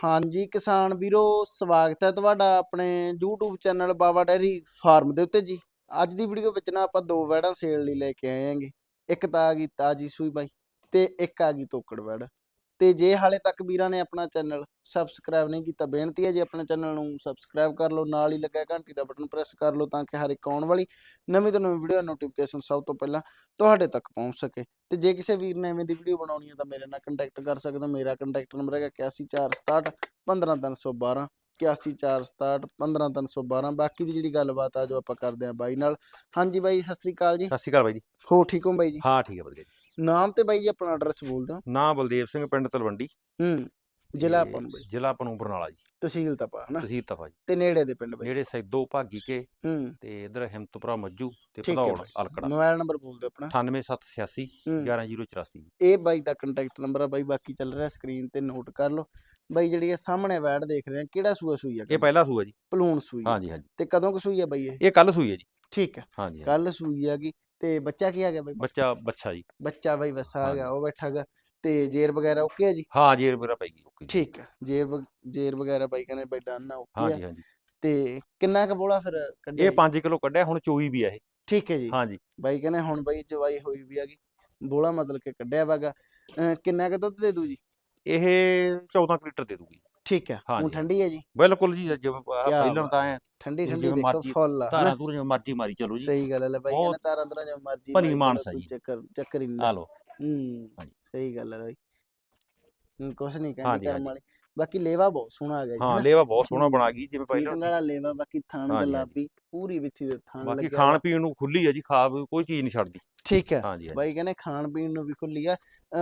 ਹਾਂਜੀ, ਕਿਸਾਨ ਵੀਰੋ, ਸਵਾਗਤ ਹੈ ਤੁਹਾਡਾ ਆਪਣੇ YouTube channel Baba dairy farm ਦੇ ਉੱਤੇ ਜੀ। ਅੱਜ ਦੀ ਵੀਡੀਓ ਵਿੱਚ ਨਾ ਆਪਾਂ ਦੋ ਵੈੜਾਂ ਸੇਲ ਲਈ ਲੈ ਕੇ ਆਏ ਆਂਗੇ ਇੱਕ ਤਾਂ ਆ ਗਈ ਤਾਜੀ ਸੂਈ ਬਾਈ ਤੇ ਇੱਕ ਆ ਗਈ ਤੋਕੜ ਵੈੜ ਤੇ ਜੇ ਹਾਲੇ ਤੱਕ ਵੀਰਾਂ ਨੇ ਆਪਣਾ ਚੈਨਲ ਸਬਸਕ੍ਰਾਈਬ ਨਹੀਂ ਕੀਤਾ ਬੇਨਤੀ ਹੈ ਜੀ ਆਪਣੇ ਚੈਨਲ ਨੂੰ ਸਬਸਕ੍ਰਾਈਬ ਕਰ ਲਓ ਨਾਲ ਹੀ ਲੱਗਾ ਘੰਟੀ ਦਾ ਬਟਨ ਪ੍ਰੈਸ ਕਰ ਲਓ ਤਾਂ ਕਿ ਹਰ ਇੱਕ ਆਉਣ ਵਾਲੀ ਨਵੀਂ ਤੋਂ ਨਵੀਂ ਵੀਡੀਓ ਨੋਟੀਫਿਕੇਸ਼ਨ ਸਭ ਤੋਂ ਪਹਿਲਾਂ ਤੁਹਾਡੇ ਤੱਕ ਪਹੁੰਚ ਸਕੇ। ਤੇ ਜੇ ਕਿਸੇ ਵੀਰ ਨੇ ਐਵੇਂ ਦੀ ਵੀਡੀਓ ਬਣਾਉਣੀ ਹੈ ਤਾਂ ਮੇਰੇ ਨਾਲ ਕੰਟੈਕਟ ਕਰ ਸਕਦੇ ਹੋ। ਮੇਰਾ ਕੰਟੈਕਟ ਨੰਬਰ ਹੈਗਾ 8146 15312 8146 15312 ਬਾਕੀ ਦੀ ਜਿਹੜੀ ਗੱਲਬਾਤ ਆ ਜੋ ਆਪਾਂ ਕਰਦੇ ਆਂ ਬਾਈ ਨਾਲ। ਹਾਂਜੀ ਬਾਈ ਸਤਿ ਸ੍ਰੀ ਅਕਾਲ ਜੀ। ਸਤਿ ਸ਼੍ਰੀ ਅਕਾਲ ਬਾਈ ਜੀ। ਹੋ ਠੀਕ ਹੋ ਬਾਈ ਜੀ? ਹਾਂ ਠੀਕ ਹੈ ਵਧੀਆ ਜੀ। ਨਾਮ ਤੇ ਬਾਈ ਜੀ ਆਪਣਾ ਐਡਰੈਸ ਬੋਲ ਦਿਓ ਨਾਂ ਬਲਦੇਵ ਸਿੰਘ ਪਿੰਡ ਤਲਵੰਡੀ। ਹੂੰ ਜ਼ਿਲ੍ਹਾ ਤੇ ਜ਼ਿਲ੍ਹਾ ਆਪਾਂ ਨੂੰ ਬਰਨਾਲਾ ਜੀ। ਤਹਿਸੀਲ ਤਪਾ ਹਨਾ? ਤਹਿਸੀਲ ਤਫਾ ਜੀ। ਤੇ ਨੇੜੇ ਦੇ ਪਿੰਡ ਬਾਈ। ਜਿਹੜੇ ਸੈਦੋ ਭਾਗੀ ਕੇ ਹੂੰ। ਤੇ ਇਧਰ ਹਿੰਮਤਪੁਰਾ ਮੱਜੂ ਤੇ ਠੀਕ ਹੈ ਭਦੌੜ ਬਾਈ। ਅਲਕੜਾ। ਮੋਬਾਈਲ ਨੰਬਰ ਬੋਲ ਦਿਓ ਆਪਣਾ। 98786 ਹੂੰ। 11084 ਇਹ ਬਾਈ ਦਾ ਕੰਟੈਕਟ ਨੰਬਰ ਆ ਬਾਈ ਬਾਕੀ ਚੱਲ ਰਿਹਾ ਸਕਰੀਨ ਤੇ ਨੋਟ ਕਰ ਲਓ। ਬਾਈ ਜਿਹੜੀ ਇਹ ਸਾਹਮਣੇ ਵੈੜ ਦੇਖ ਰਹੇ ਆ ਕਿਹੜਾ ਸੂਆ ਸੂਈ ਆ ਇਹ ਪਹਿਲਾ ਸੂਆ ਜੀ। ਪਲੂਣ ਸੂਈ ਆ। ਹਾਂਜੀ ਹਾਂਜੀ। ਤੇ ਕਦੋਂ ਕੁ ਸੂਈ ਆ ਬਾਈ ਇਹ? ਇਹ ਕੱਲ ਸੂਈ ਹੈ ਜੀ। ਠੀਕ ਹੈ। ਹਾਂਜੀ ਹਾਂਜੀ। ਕੱਲ ਸੂਈ ਆਗੀ ਤੇ ਬੱਚਾ ਕੀ ਆ ਗਿਆ ਬਾਈ? ਬੱਚਾ ਬੱਚਾ ਜੀ। ਬੱਚਾ ਬਾਈ ਵਸਾ ਆ। ਗਿਆ ਉਹ ਬੈਠਾਗਾ ਤੇ ਜੇਰ ਵਗੈਰਾ ਓਕੇ ਆ ਜੀ? ਹਾਂ ਜੇਰ ਮੇਰਾ ਪੈ ਗਈ ਓਕੇ ਜੀ। ਠੀਕ ਹੈ ਜੇਰ ਜੇਰ ਵਗੈਰਾ ਬਾਈ ਕਹਿੰਦੇ ਬਾਈ ਡਨ ਨਾ ਓਕੇ ਆ। ਹਾਂਜੀ ਤੇ ਕਿੰਨਾ ਕੁ ਬੋਲਾ ਫਿਰ ਕੱਢਿਆ ਇਹ ਜੀ? 5 ਕਿਲੋ ਕੱਢਿਆ ਹੁਣ ਚੋਈ ਵੀ ਆ ਇਹ। ਠੀਕ ਹੈ ਜੀ। ਹਾਂਜੀ। ਬਾਈ ਕਹਿੰਦੇ ਹੁਣ ਬਾਈ ਜਵਾਈ ਹੋਈ ਵੀ ਆਗੀ ਬੋਲਾ ਮਤਲਬ ਕਿ ਕੱਢਿਆ ਵਾਗਾ ਕਿੰਨਾ ਕੁ ਦੁੱਧ ਦੇ ਦੂ ਜੀ? ਇਹ 14 ਕੁ ਲੀਟਰ ਦੇ ਦੂਗੀ। ਠੀਕ ਹੈ ਹੁਣ ਹਾਂਜੀ। ਠੰਡੀ ਹੈ ਜੀ ਬਿਲਕੁਲ ਜੀ ਜਿਵੇਂ ਆਹ ਕਿਆ ਪਹਿਲਾਂ ਬਾਤ ਤਾਂ ਐ ਠੰਡੀ ਠੰਡੀ ਦੇਖੋ ਮਰਜ਼ੀ ਫੁੱਲ ਆ ਹਨਾ? ਤੂਰ ਜਿਵੇਂ ਮਰਜ਼ੀ ਮਾਰੀ ਚਲੋ ਜੀ ਸਹੀ ਗੱਲ ਹੈ ਲੈ ਬਾਈ ਬਹੁਤ ਕਹਿੰਦੇ ਤਾਰਾਂ ਅੰਦਰਾਂ ਜਿਵੇਂ ਮਰਜ਼ੀ ਭਲੀ ਮਾਨਸ ਆ ਜੀ। ਚੱਕਰ ਚੱਕਰ ਹੀ ਆ ਨਹੀਂ ਲੋ ਹੂੰ ਹਾਂਜੀ। ਸਹੀ ਗੱਲ ਹੈ ਬਾਈ ਹੂੰ, ਕੁਛ ਨਹੀਂ ਕਹਿੰਦੇ ਹਾਂਜੀ, ਕਰਮ ਹਾਂਜੀ। ਵਾਲੀ ਬਾਕੀ ਲੇਵਾ ਬਹੁਤ ਸੋਹਣਾ ਆ ਗਿਆ ਜੀ ਹਾਂ? ਲੇਵਾ ਬਹੁਤ ਸੋਹਣਾ ਬਣਾ ਗਈ ਜਿਵੇਂ ਪਹਿਲਾਂ ਸੀ। ਵਾਲਾ ਲੇਵਾ ਬਾਕੀ ਥਣ। ਗੁਲਾਬੀ ਪੂਰੀ ਵਿੱਥੀ ਦੇ ਥਣ ਬਾਕੀ ਲੱਗਿਆ ਖਾਣ ਵਾ। ਪੀਣ ਨੂੰ ਖੁੱਲੀ ਆ ਜੀ ਖਾ ਵੀ ਕੋਈ ਚੀਜ਼ ਨਹੀਂ ਛੱਡਦੀ ਠੀਕ ਹੈ ਬਾਈ ਕਹਿੰਦੇ ਖਾਣ ਪੀਣ ਨੂੰ ਵੀ ਖੁੱਲੀ ਆ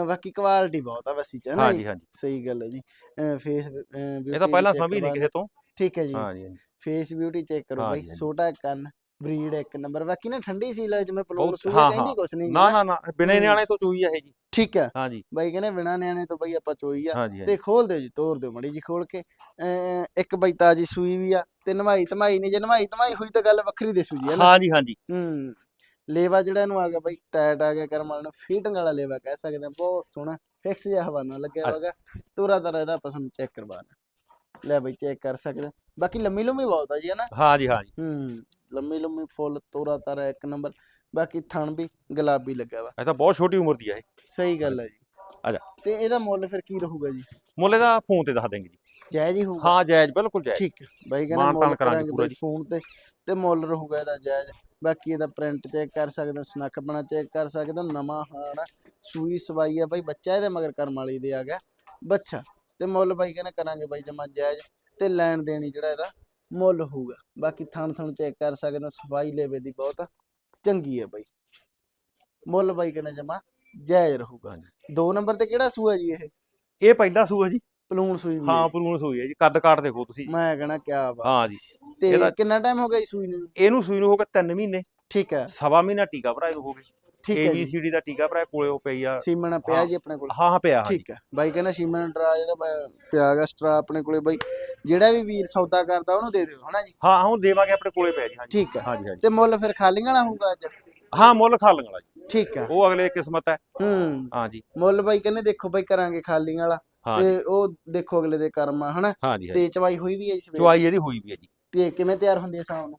ਬਾਕੀ ਕੁਆਲਿਟੀ ਬਹੁਤ ਆ ਵਸੀ ਚ ਹਾਂਜੀ? ਹਾਂਜੀ ਸਹੀ ਗੱਲ ਹੈ ਜੀ ਫੇਸ ਇਹ ਤਾਂ ਪਹਿਲਾਂ ਸਮਝ ਨਹੀਂ ਕਿਸੇ ਤੋਂ ਠੀਕ ਹੈ ਜੀ ਹਾਂਜੀ ਫੇਸ ਬਿਊਟੀ ਚੈੱਕ ਕਰੋ ਬਾਈ। ਛੋਟਾ ਕੰਨ ਬਰੀਡ ਇੱਕ ਨੰਬਰ ਬਾਕੀ ਨਾ ਠੰਡੀ ਸੀ ਲੈ ਜਿਵੇਂ ਪਲੋਰ ਸੂਈ ਕਹਿੰਦੀ। ਕੁਛ ਨਹੀਂ ਨਾ ਨਾ। ਨਾ ਬਿਨੇ ਹੂੰ। ਨਿਆਣੇ ਤੋਂ ਚੋਈ ਆ ਇਹ ਜੀ। ਠੀਕ ਹੈ। ਹਾਂਜੀ ਬਾਈ ਕਹਿੰਦੇ ਬਿਨਾ ਨਿਆਣੇ ਤੋਂ ਬਾਈ ਆਪਾਂ ਚੋਈ ਆ। ਹਾਂਜੀ ਤੇ ਖੋਲ ਦਿਓ ਜੀ ਤੋੜ ਦਿਓ ਮੜੀ ਜੀ ਖੋਲ ਕੇ। ਅਹ ਇੱਕ ਬਾਈ ਤਾਜੀ ਸੂਈ ਵੀ ਆ ਤੇ ਨਵਾਈ ਧਮਾਈ ਨਹੀਂ ਜੇ ਨਵਾਈ ਧਮਾਈ ਹੋਈ ਤਾਂ ਗੱਲ ਵੱਖਰੀ ਦੇ ਸੂਜੀ ਹੈ ਨਾ। ਹਾਂਜੀ ਹਾਂਜੀ। ਹੂੰ। ਲੇਵਾ ਜਿਹੜਾ ਇਹਨੂੰ ਆ ਗਿਆ ਬਾਈ ਟਾਇਟ ਆ ਗਿਆ ਕਰਮ ਵਾਲਾ ਨੂੰ ਫੀਟਿੰਗ ਵਾਲਾ ਲੇਵਾ ਕਹਿ ਸਕਦੇ ਆ ਬਹੁਤ ਸੋਹਣਾ ਫਿਕਸ ਜਿਹਾ ਹਵਾਨਾ ਲੱਗਿਆ ਹਾਂ। ਹੋਗਾ। ਤੋਰਾ ਤਰਾ ਇਹਦਾ ਆਪਾਂ ਤੁਹਾਨੂੰ ਚੈੱਕ ਕਰਵਾਣਾ ਲੈ ਬਾਈ ਚੈੱਕ ਕਰ ਸਕਦੇ। ਬਾਕੀ ਲੰਮੀ ਲੰਮੀ ਬਹੁਤ ਆ ਜੀ ਹਨਾ? ਹਾਂਜੀ ਹਾਂਜੀ ਹੂੰ ਲੰਮੀ ਲੰਮੀ ਫੁੱਲ ਤੋਰਾ ਤਰਾ ਇੱਕ ਨੰਬਰ। ਬਾਕੀ ਥਣ ਵੀ ਗੁਲਾਬੀ ਲੱਗਿਆ ਵਾ। ਇਹ ਤਾਂ ਬਹੁਤ ਛੋਟੀ ਉਮਰ ਦੀ ਆ ਇਹ। ਸਹੀ ਗੱਲ ਹੈ ਜੀ। ਆ ਜਾ। ਤੇ ਇਹਦਾ ਮੁੱਲ ਫਿਰ ਕੀ ਰਹੂਗਾ ਜੀ? ਮੁੱਲ ਇਹਦਾ ਫੋਨ ਤੇ ਦੱਸ ਦੇਂਗੇ ਜੀ। ਜਾਇਜ਼ ਹੀ ਹੋਊਗਾ? ਹਾਂ ਜਾਇਜ਼ ਬਿਲਕੁਲ ਜਾਇਜ਼। ਠੀਕ ਹੈ ਬਾਈ ਕਹਿੰਦੇ ਮੁੱਲ ਕਰਾਂਗੇ ਪੂਰਾ ਜੀ। ਫੋਨ ਤੇ ਤੇ ਮੁੱਲ ਰਹੂਗਾ ਇਹਦਾ ਜਾਇਜ਼। ਬਾਕੀ ਇਹਦਾ ਪ੍ਰਿੰਟ ਚੈੱਕ ਕਰ ਸਕਦੇ ਹੋ ਸਨੱਖ ਬਣਾ ਚੈੱਕ ਕਰ ਸਕਦੇ ਹੋ ਨਵਾਂ ਹਾਣ ਸੂਈ ਸਵਾਈ ਆ ਬਾਈ ਬੱਚਾ ਇਹਦੇ ਮਗਰ ਕਰਮ ਵਾਲੀ ਦੇ ਆ ਗਿਆ। ਬੱਚਾ। ਤੇ ਮੁੱਲ ਬਾਈ ਕਹਿੰਦੇ ਕਰਾਂਗੇ ਬਾਈ ਜਮਾ ਜਾਇਜ਼ ਤੇ ਲੈਣ ਦੇਣੀ ਜਿਹੜਾ ਇਹਦਾ ਮੁੱਲ ਹੋਊਗਾ। ਬਾਕੀ ਥਣ ਥਣ ਚੈੱਕ ਕਰ ਸਕਦੇ ਹੋ ਸਫ਼ਾਈ ਲੇਵੇ ਦੀ ਬਹੁਤ ਚੰਗੀ ਹੈ ਬਾਈ। ਮੁੱਲ ਬਾਈ ਕਹਿੰਦੇ ਜਮਾ ਜਾਇਜ਼ ਰਹੂਗਾ। ਦੋ ਨੰਬਰ ਤੇ ਕਿਹੜਾ ਸੂਆ ਜੀ ਇਹ? ਇਹ ਪਹਿਲਾ ਸੂਆ ਜੀ। ਪਲੂਣ ਸੂਈ ਵੀ ਹੈ। ਪਰੂਨ ਸੂਈ ਹੈ ਜੀ। ਕੱਦ ਕਾਟ ਦੇਖੋ ਤੁਸੀਂ ਮੈਂ ਕਹਣਾ ਕਿਆ ਵਾ ਹਾਂ ਜੀ। ਤੇ ਕਿੰਨਾ ਟਾਈਮ ਹੋ ਗਿਆ ਜੀ ਸੂਈ ਨੂੰ? ਇਹਨੂੰ ਸੂਈ ਨੂੰ ਹੋ ਗਿਆ 3 ਮਹੀਨੇ। ਠੀਕ ਹੈ। ਸਵਾ ਮਹੀਨਾ ਟੀਕਾ ਭਰਾਏ ਨੂੰ ਹੋ ਗਏ ਠੀਕ ਹੈ ਜੀ। ABCD ਦਾ ਟੀਕਾ ਭਰਾਏ ਕੋਲੇ ਉਹ ਪਈ ਆ। ਸੀਮਨ ਪਿਆ ਹਾਂ। ਜੀ ਆਪਣੇ ਕੋਲ। ਹਾਂ ਹਾਂ ਪਿਆ ਠੀਕ ਹੈ। ਬਾਈ ਕਹਿੰਦਾ ਸੀਮਨ ਡਰਾ ਜਿਹੜਾ ਬ- ਪਿਆ ਗਾ ਸਟਰਾ ਆਪਣੇ ਕੋਲੇ ਬਾਈ। ਜਿਹੜਾ ਵੀ ਵੀਰ ਸੌਦਾ ਕਰਦਾ ਉਹਨੂੰ ਦੇ ਦਿਓ ਹਨਾ ਜੀ? ਹਾਂ ਹੁਣ ਦੇਵਾਂਗੇ ਆਪਣੇ ਕੋਲੇ ਪਿਆ ਜੀ ਠੀਕ ਹੈ। ਹਾਂਜੀ ਹਾਂਜੀ ਤੇ ਮੁੱਲ ਫਿਰ ਖਾਲੀਆਂ ਵਾਲਾ ਹੋਊਗਾ ਅੱਜ? ਹਾਂ ਮੁੱਲ ਖਾ ਲੰਗਲਾ ਜੀ। ਠੀਕ ਹੈ। ਉਹ ਅਗਲੇ ਕਿਸਮਤ ਹੈ। ਹੂੰ। ਹਾਂ ਜੀ। ਮੁੱਲ ਬਾਈ ਕਹਿੰਦੇ ਦੇਖੋ ਬਾਈ ਕਰਾਂਗੇ ਖਾਲੀਆਂ ਵਾਲਾ। ਤੇ ਉਹ ਦੇਖੋ ਅਗਲੇ ਦੇ ਕਰਮ ਆ ਹਨਾ? ਹਾਂ ਜੀ ਤੇ ਚਵਾਈ ਹੋਈ ਵੀ ਹੈ ਜੀ ਸਵੇਰੇ ਚੁਆਈ ਇਹਦੀ ਹੋਈ ਵੀ ਹੈ ਜੀ। ਤੇ ਕਿਵੇਂ ਤਿਆਰ ਹੁੰਦੀ ਹੈ ਸ਼ਾਮ ਨੂੰ?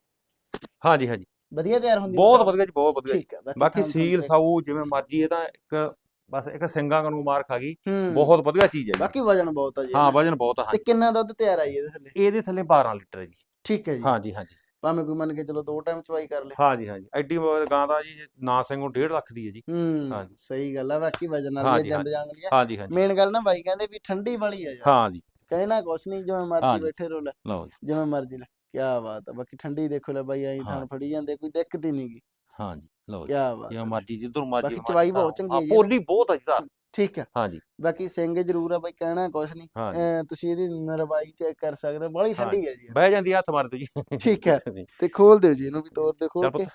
ਹਾਂ ਜੀ ਹਾਂ ਜੀ। ਵਧੀਆ ਤਿਆਰ ਹੁੰਦੀ ਬਹੁਤ ਨੂੰ? ਵਧੀਆ ਜੀ ਬਹੁਤ ਵਧੀਆ ਜੀ। ਠੀਕ ਹੈ ਬਾਕੀ ਸੀਲ ਸਾਊ ਜਿਵੇਂ ਮਰਜ਼ੀ ਇਹ ਤਾਂ ਇੱਕ ਬਸ ਇੱਕ ਸਿੰਘਾਂ ਨੂੰ ਮਾਰ ਖਾ ਗਈ। ਬਹੁਤ ਵਧੀਆ ਚੀਜ਼ ਹੈ ਜੀ। ਬਾਕੀ ਵਜਨ ਬਹੁਤ ਆ ਜੀ ਹਾਂ। ਵਜਨ ਬਹੁਤ ਆ ਹਾਂ ਤੇ ਕਿੰਨਾ ਦੁੱਧ ਤਿਆਰ ਆਈ ਇਹਦੇ ਥੱਲੇ? ਇਹਦੇ ਥੱਲੇ 12 ਲੀਟਰ ਹੈ ਜੀ। ਠੀਕ ਹੈ ਜੀ। ਹਾਂ ਜੀ ਹਾਂ ਜੀ ਭਾਵੇਂ ਕੋਈ ਮੰਨ ਕੇ ਚਲੋ ਦੋ ਟਾਈਮ ਚਵਾਈ ਕਰ ਲੇ। ਹਾਂ ਜੀ ਹਾਂ ਜੀ ਐਡੀ ਗਾਂ ਦਾ ਜੀ ਨਾ ਸਿੰਘੋਂ 1.5 ਲੱਖ ਦੀ ਹੈ ਜੀ। ਹੂੰ ਹਾਂਜੀ। ਸਹੀ ਗੱਲ ਆ ਬਾਕੀ ਵਜਨ ਜੀ, ਜੰਦ ਵਾਲੀ ਆ। ਹਾਂ ਜੀ ਹਾਂ ਜੀ ਮੇਨ ਗੱਲ ਨਾ ਬਾਈ ਕਹਿੰਦੇ ਵੀ ਠੰਡੀ ਵਾਲੀ ਆ ਯਾਰ। ਹਾਂ ਜੀ। ਕਹਿਣਾ ਕੁਛ ਨਹੀਂ ਜਿਵੇਂ ਮਰਜ਼ੀ। ਬੈਠੇ ਰਹੋ ਲੈ। ਜੀ। ਜਿਵੇਂ ਮਰਜ਼ੀ ਲੈ। ਕੀ ਬਾਤ ਆ ਬਾਕੀ ਠੰਡੀ ਦੇਖੋ ਲੈ ਬਾਈ ਐਂ ਥਣ। ਫੜੀ ਜਾਂਦੇ ਕੋਈ ਦਿੱਕਤ ਹੀ ਨਹੀਂਗੀ ਹਾਂ ਜੀ ਲਓ ਕੀ ਬਾਤ ਜਿਵੇਂ। ਮਰਜ਼ੀ ਜਿੱਧਰ ਮਰਜ਼ੀ ਬਾਕੀ ਚਵਾਈ ਬਹੁਤ ਚੰਗੀ ਹੈ ਪੋਲੀ ਬਹੁਤ ਆ ਜੀ ਤਾਂ ਠੀਕ ਹੈ ਹਾਂ ਜੀ। ਬਾਕੀ ਸਿੰਘ ਜ਼ਰੂਰ ਆ ਬਾਈ ਕਹਿਣਾ ਕੁਛ ਨਹੀਂ। ਤੁਸੀਂ ਇਹਦੀ ਨਰਵਾਈ ਚੈੱਕ ਕਰ ਸਕਦੇ ਹੋ ਬੜੀ ਠੰਡੀ ਹੈ ਜੀ ਬਹਿ ਜਾਂਦੀ ਆ ਹੱਥ ਮਾਰ ਦੋ ਜੀ ਠੀਕ ਹੈ ਤੇ ਖੋਲ ਦਿਓ ਜੀ ਇਹਨੂੰ ਵੀ ਤੋੜ ਦੇ ਖੋਲ ਕੇ।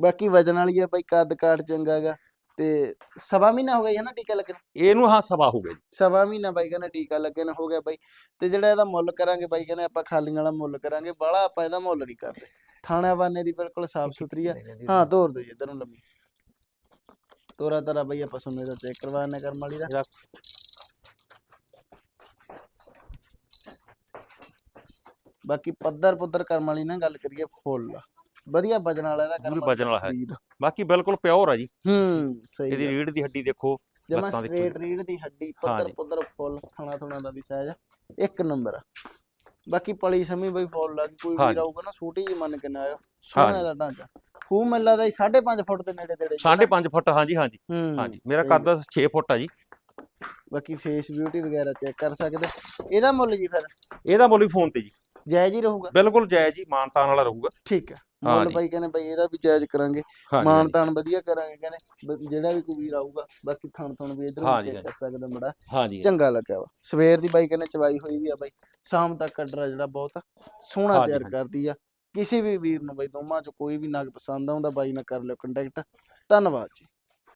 ਬਾਕੀ ਵਜਨ ਵਾਲੀ ਆ ਬਾਈ ਕੱਦ ਕਾਠ ਚੰਗਾ ਗਾ। ਤੇ ਸਵਾ ਮਹੀਨਾ ਹੋ ਗਿਆ ਜੀ ਹਨਾ ਟੀਕਾ ਲੱਗਣ? ਇਹਨੂੰ ਹਾਂ ਸਵਾ ਹੋ ਗਿਆ ਜੀ। ਸਵਾ ਮਹੀਨਾ ਬਾਈ ਕਹਿੰਦਾ ਟੀਕਾ ਲੱਗੇ ਨੂੰ ਹੋ ਗਿਆ ਬਾਈ। ਤੇ ਜਿਹੜਾ ਇਹਦਾ ਮੁੱਲ ਕਰਾਂਗੇ ਬਾਈ ਕਹਿੰਦੇ ਆਪਾਂ ਖਾਲੀਆਂ ਵਾਲਾ ਮੁੱਲ ਕਰਾਂਗੇ ਬਾਹਲਾ ਆਪਾਂ ਇਹਦਾ ਮੁੱਲ ਨਹੀਂ ਕਰਦੇ। ਥਾਣਾ ਬਾਨੇ ਦੀ ਬਿਲਕੁਲ ਸਾਫ਼ ਸੁਥਰੀ ਆ। ਹਾਂ ਤੋਰ ਦਿਓ ਜੀ ਇਧਰ ਨੂੰ ਲੰਮੀ। ਤੋਰਾ ਤਰਾ ਬਾਈ ਆਪਾਂ ਸੁਣਨੇ ਦਾ ਚੈੱਕ ਕਰਵਾਣੇ ਕਰਮ ਵਾਲੀ ਦਾ। ਬਾਕੀ ਪੱਧਰ ਪੁੱਧਰ ਕਰਮ ਵਾਲੀ ਨਾ ਗੱਲ ਕਰੀਏ ਫੁੱਲ। ਵਧੀਆ ਵਜਨ ਵਾਲਾ ਇਹਦਾ ਕਰਮ ਪੂਰੀ ਵਜਨ ਵਾਲਾ ਹੈ। ਬਾਕੀ ਬਿਲਕੁਲ ਪਿਓਰ ਆ ਜੀ। ਹੂੰ ਸਹੀ ਇਹਦੀ ਰੀੜ ਦੀ ਹੱਡੀ ਦੇਖੋ ਜਮਾ ਲੱਤਾਂ ਦੇਖੋ ਸਟ੍ਰੇਟ ਰੀੜ ਦੀ ਹੱਡੀ ਪੱਧਰ। ਪੁੱਧਰ ਫੁੱਲ ਖਾਣਾ ਥੁਣਾ ਦਾ ਵੀ ਸਾਈਜ਼ ਇੱਕ ਨੰਬਰ ਬਾਕੀ ਪਲੀ ਸਮੀ ਬਈ ਫੁੱਲ ਲੱਗ ਕੋਈ ਵੀਰ ਹਾਂਜੀ। ਆਊਗਾ ਨਾ ਛੋਟੀ ਜੀ ਮੰਨ ਕੇ ਨਾ ਆਇਓ। ਸੋਹਣਾ। ਦਾ ਢਾਂਚਾ। ਖੂਹ ਮੇਲਾ ਦਾ 5.5 ਫੁੱਟ ਦੇ ਨੇੜੇ ਤੇੜੇ 5.5 ਫੁੱਟ ਹਾਂਜੀ ਹਾਂਜੀ ਹਾਂਜੀ ਮੇਰਾ ਕੱਦ 6 ਫੁੱਟ ਆ ਜੀ। ਬਾਕੀ ਫੇਸ ਬਿਊਟੀ ਵਗੈਰਾ ਚੈੱਕ ਕਰ ਸਕਦੇ। ਇਹਦਾ ਮੁੱਲ ਜੀ ਫਿਰ? ਇਹਦਾ ਮੁੱਲ ਵੀ ਫੋਨ ਤੇ ਜੀ। ਜਾਇਜ਼ ਹੀ ਰਹੂਗਾ? ਬਿਲਕੁਲ ਜਾਇਜ਼ ਜੀ ਮਾਨਤਾਨ ਵਾਲਾ ਰਹੂਗਾ। ਠੀਕ ਹੈ ਮੁੱਲ। ਬਾਈ ਕਹਿੰਦੇ ਬਾਈ ਇਹਦਾ ਵੀ ਜਾਇਜ਼ ਕਰਾਂਗੇ ਮਾਨ। ਤਾਨ ਵਧੀਆ ਕਰਾਂਗੇ ਕਹਿੰਦੇ ਜਿਹੜਾ ਵੀ ਕੋਈ ਵੀਰ ਆਊਗਾ ਬਾਕੀ ਥਣ ਥਣ ਵੀ ਇਧਰ ਚੈੱਕ ਕਰ ਸਕਦਾ ਬੜਾ ਚੰਗਾ ਲੱਗਿਆ ਵਾ। ਸਵੇਰ ਦੀ ਬਾਈ ਕਹਿੰਦੇ ਚਵਾਈ ਹੋਈ ਵੀ ਆ ਬਾਈ ਸ਼ਾਮ ਤੱਕ ਕੱਢਰਾ ਜਿਹੜਾ ਬਹੁਤ ਸੋਹਣਾ ਤਿਆਰ। ਕਰਦੀ ਆ। ਕਿਸੇ ਵੀ ਵੀਰ ਨੂੰ ਬਾਈ ਦੋਵਾਂ ਚ ਕੋਈ ਵੀ ਨਗ ਪਸੰਦ ਆਉਂਦਾ ਬਾਈ ਨਾਲ ਕਰ ਲਿਓ ਕੰਟੈਕਟ ਧੰਨਵਾਦ ਜੀ।